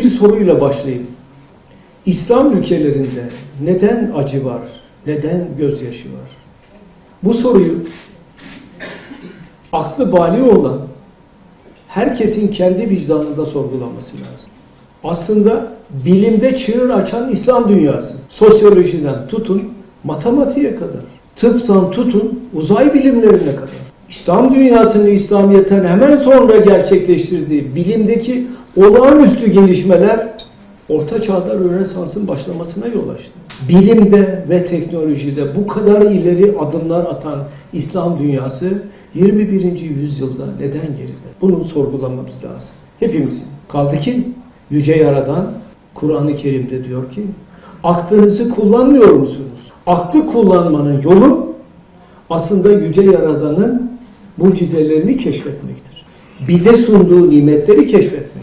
soruyla başlayayım. İslam ülkelerinde neden acı var, neden gözyaşı var? Bu soruyu aklı bali olan herkesin kendi vicdanında sorgulaması lazım. Aslında bilimde çığır açan İslam dünyası. Sosyolojiden tutun matematiğe kadar. Tıptan tutun uzay bilimlerine kadar. İslam dünyasının İslamiyet'ten hemen sonra gerçekleştirdiği bilimdeki olağanüstü gelişmeler Orta Çağ'da Rönesans'ın başlamasına yol açtı. Bilimde ve teknolojide bu kadar ileri adımlar atan İslam dünyası 21. yüzyılda neden geride? Bunu sorgulamamız lazım. Hepimizin. Kaldı ki Yüce Yaradan Kur'an-ı Kerim'de diyor ki aklınızı kullanmıyor musunuz? Aklı kullanmanın yolu aslında Yüce Yaradan'ın mucizelerini keşfetmektir. Bize sunduğu nimetleri keşfetmek.